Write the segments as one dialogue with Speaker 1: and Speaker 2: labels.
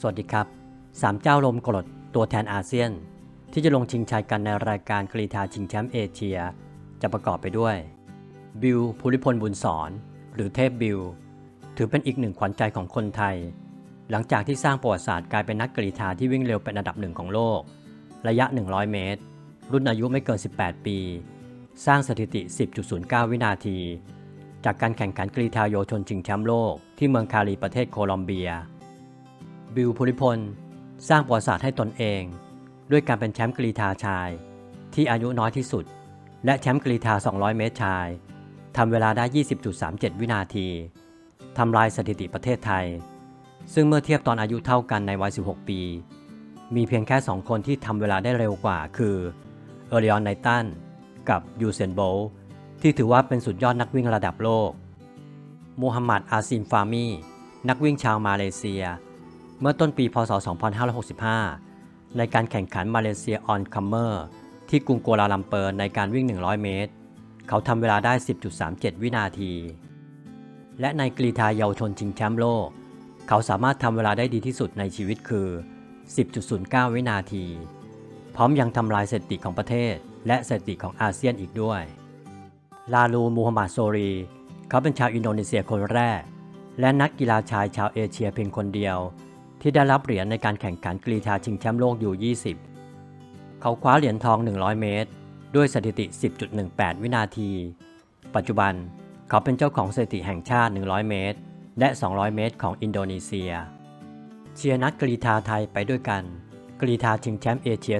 Speaker 1: สวัสดีครับสามเจ้าลมกรดตัวแทนอาเซียน ที่จะลงชิงชัยกันในรายการกรีฑาชิงแชมป์เอเชีย จะประกอบไปด้วย บิลภูริพลบุญสอน หรือเทพบิลถือเป็นอีกหนึ่งขวัญใจของคนไทย หลังจากที่สร้างประวัติศาสตร์กลายเป็นนักกรีฑาที่วิ่งเร็วเป็นอันดับหนึ่งของโลก ระยะ 100 เมตร รุ่นอายุไม่เกิน 18 ปี สร้างสถิติ 10.09 วินาที จากการแข่งขันกรีฑาโยชนชิงแชมป์โลกที่เมืองคาลีประเทศโคลอมเบีย บิลภูริพล สร้างประวัติศาสตร์ให้ตนเอง ด้วยการเป็นแชมป์กรีฑาชาย ที่อายุน้อยที่สุด และแชมป์กรีฑา200 เมตรชายทำเวลาได้ 20.37 วินาทีทำลายสถิติประเทศไทย ซึ่งเมื่อเทียบตอนอายุเท่ากันในวัย 16 ปี มีเพียงแค่ 2 คนที่ทำเวลาได้เร็วกว่า คือเอริออนไนตันกับยูเซนโบลที่ถือว่าเป็นสุดยอดนักวิ่งระดับโลก มูฮัมหมัดอาซิมฟามี นักวิ่งชาวมาเลเซีย เมื่อต้นปีพศ 2565 ในการแข่งขันมาเลเซียออนคัมเมอร์ที่กรุงกัวลาลัมเปอร์ในการวิ่ง 100 เมตร เขาทำเวลาได้ 10.37 วินาที และในกรีฑาเยาวชนชิงแชมป์โลก เขาสามารถทำเวลาได้ดีที่สุดในชีวิตคือ 10.09 วินาที พร้อมยังทำลายสถิติของประเทศ และสถิติของอาเซียนอีกด้วย ลาลูมูฮัมหมัดโซรี เขาเป็นชาวอินโดนีเซียคนแรก และนักกีฬาชายชาวเอเชียเพียงคนเดียว ที่ได้รับเหรียญในการแข่งขันกรีฑาชิงแชมป์โลกอยู่ 20 เขาคว้าเหรียญทอง 100 เมตร ด้วยสถิติ 10.18 วินาที ปัจจุบันเขาเป็นเจ้าของสถิติแห่งชาติ 100 เมตร และ 200 เมตร ของอินโดนีเซีย เชียร์นักกรีฑาไทยไปด้วยกัน กรีฑาชิงแชมป์เอเชีย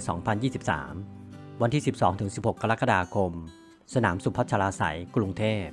Speaker 1: 2023 วันที่ 12-16 กรกฎาคม สนามสุพัชราไสยกรุงเทพ